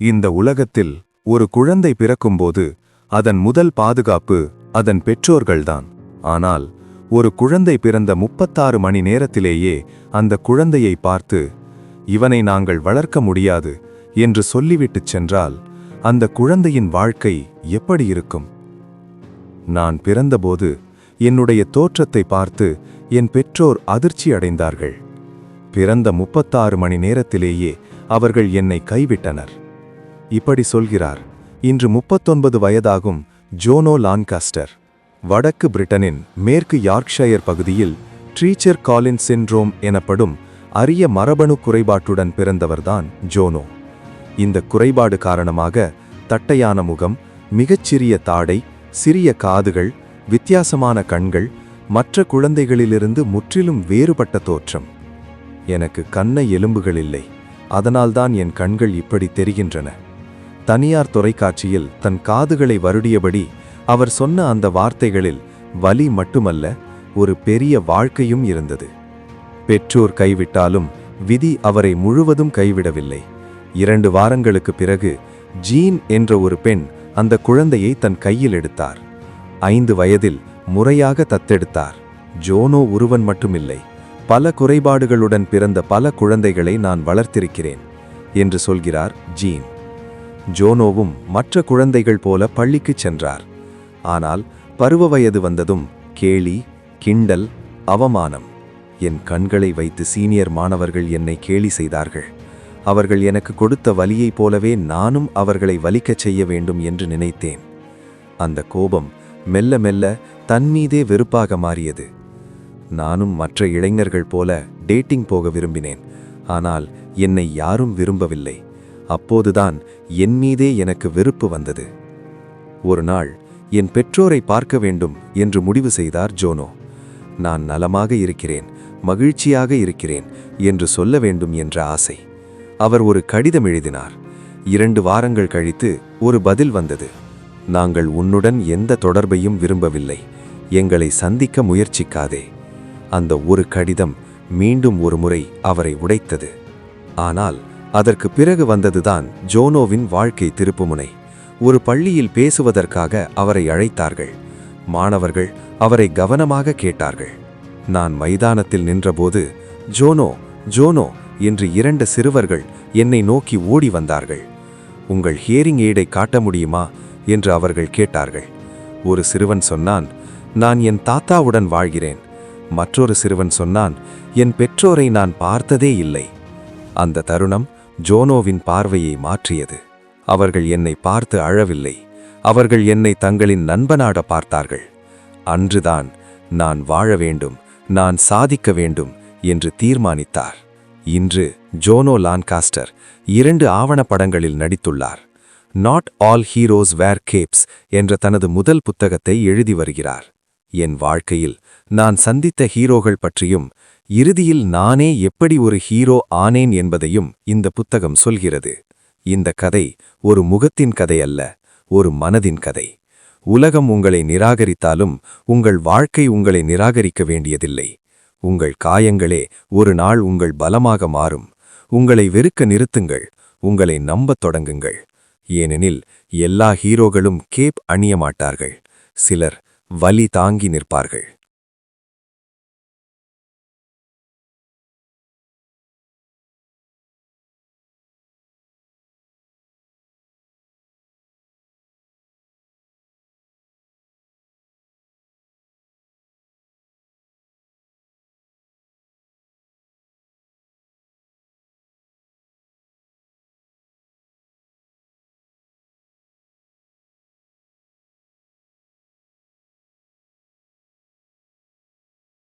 இந்த உலகத்தில் ஒரு குழந்தை பிறக்கும்போது அதன் முதல் பாதுகாப்பு அதன் பெற்றோர்கள்தான். ஆனால் ஒரு குழந்தை பிறந்த முப்பத்தாறு மணி நேரத்திலேயே அந்த குழந்தையை பார்த்து இவனை நாங்கள் வளர்க்க முடியாது என்று சொல்லிவிட்டுச் சென்றால் அந்த குழந்தையின் வாழ்க்கை எப்படி இருக்கும்? நான் பிறந்தபோது என்னுடைய தோற்றத்தை பார்த்து என் பெற்றோர் அதிர்ச்சி அடைந்தார்கள். பிறந்த முப்பத்தாறு மணி நேரத்திலேயே அவர்கள் என்னை கைவிட்டனர். இப்படி சொல்கிறார். இன்று முப்பத்தொன்பது வயதாகும் ஜோனோ லான்காஸ்டர். வடக்கு பிரிட்டனின் மேற்கு யார்க்ஷயர் பகுதியில் ட்ரீச்சர் காலின் சின்ட்ரோம் எனப்படும் அரிய மரபணு குறைபாட்டுடன் பிறந்தவர்தான் ஜோனோ. இந்த குறைபாடு காரணமாக தட்டையான முகம் மிகச்சிறிய தாடை சிறிய காதுகள் வித்தியாசமான கண்கள் மற்ற குழந்தைகளிலிருந்து முற்றிலும் வேறுபட்ட தோற்றம். எனக்கு கண்ண எலும்புகள் இல்லை. அதனால்தான் என் கண்கள் இப்படி தெரிகின்றன. தனியார் தொலைக்காட்சியில் தன் காதுகளை வருடியபடி அவர் சொன்ன அந்த வார்த்தைகளில் வலி மட்டுமல்ல ஒரு பெரிய வாழ்க்கையும் இருந்தது. பெற்றோர் கைவிட்டாலும் விதி அவரை முழுவதும் கைவிடவில்லை. இரண்டு வாரங்களுக்கு பிறகு ஜீன் என்ற ஒரு பெண் அந்த குழந்தையை தன் கையில் எடுத்தார். ஐந்து வயதில் முறையாக தத்தெடுத்தார். ஜோனோ ஒருவன் மட்டுமில்லை பல குறைபாடுகளுடன் பிறந்த பல குழந்தைகளை நான் வளர்த்திருக்கிறேன் என்று சொல்கிறார் ஜீன். ஜோனோவும் மற்ற குழந்தைகள் போல பள்ளிக்குச் சென்றார். ஆனால் பருவ வயது வந்ததும் கேலி கிண்டல் அவமானம். என் கண்களை வைத்து சீனியர் மாணவர்கள் என்னை கேலி செய்தார்கள். அவர்கள் எனக்கு கொடுத்த வலியைப் போலவே நானும் அவர்களை வலிக்கச் செய்ய வேண்டும் என்று நினைத்தேன். அந்த கோபம் மெல்ல மெல்ல தன்மீதே வெறுப்பாக மாறியது. நானும் மற்ற இளைஞர்கள் போல டேட்டிங் போக விரும்பினேன். ஆனால் என்னை யாரும் விரும்பவில்லை. அப்போதுதான் என் மீதே எனக்கு வெறுப்பு வந்தது. ஒரு நாள் என் பெற்றோரை பார்க்க வேண்டும் என்று முடிவு செய்தார் ஜோனோ. நான் நலமாக இருக்கிறேன் மகிழ்ச்சியாக இருக்கிறேன் என்று சொல்ல வேண்டும் என்ற ஆசை. அவர் ஒரு கடிதம் எழுதினார். இரண்டு வாரங்கள் கழித்து ஒரு பதில் வந்தது. நாங்கள் உன்னுடன் எந்த தொடர்பையும் விரும்பவில்லை. எங்களை சந்திக்க முயற்சிக்காதே. அந்த ஒரு கடிதம் மீண்டும் ஒரு முறை அவரை உடைத்தது. ஆனால் அதற்கு பிறகு வந்ததுதான் ஜோனோவின் வாழ்க்கை திருப்புமுனை. ஒரு பள்ளியில் பேசுவதற்காக அவரை அழைத்தார்கள். மாணவர்கள் அவரை கவனமாக கேட்டார்கள். நான் மைதானத்தில் நின்றபோது ஜோனோ ஜோனோ என்று இரண்டு சிறுவர்கள் என்னை நோக்கி ஓடி வந்தார்கள். உங்கள் ஹியரிங் எய்டை காட்ட முடியுமா? என்று அவர்கள் கேட்டார்கள். ஒரு சிறுவன் சொன்னான் நான் என் தாத்தாவுடன் வாழ்கிறேன். மற்றொரு சிறுவன் சொன்னான் என் பெற்றோரை நான் பார்த்ததே இல்லை. அந்த தருணம் ஜோனோவின் பார்வையை மாற்றியது. அவர்கள் என்னை பார்த்து அழவில்லை. அவர்கள் என்னை தங்களின் நண்பனாட பார்த்தார்கள். அன்றுதான் நான் வாழ வேண்டும் நான் சாதிக்க வேண்டும் என்று தீர்மானித்தார். இன்று ஜோனோ லான்காஸ்டர் இரண்டு ஆவணப்படங்களில் நடித்துள்ளார். Not all heroes wear capes என்ற தனது முதல் புத்தகத்தை எழுதி வருகிறார். என் வாழ்க்கையில் நான் சந்தித்த ஹீரோகள் பற்றியும் இறுதியில் நானே எப்படி ஒரு ஹீரோ ஆனேன் என்பதையும் இந்த புத்தகம் சொல்கிறது. இந்த கதை ஒரு முகத்தின் கதை அல்ல ஒரு மனதின் கதை. உலகம் உங்களை நிராகரித்தாலும் உங்கள் வாழ்க்கை உங்களை நிராகரிக்க வேண்டியதில்லை. உங்கள் காயங்களே ஒரு நாள் உங்கள் பலமாக மாறும். உங்களை வெறுக்க நிறுத்துங்கள் உங்களை நம்பத் தொடங்குங்கள். ஏனெனில் எல்லா ஹீரோகளும் கேப் அணிய மாட்டார்கள். சிலர் வலி தாங்கி நிற்பார்கள்.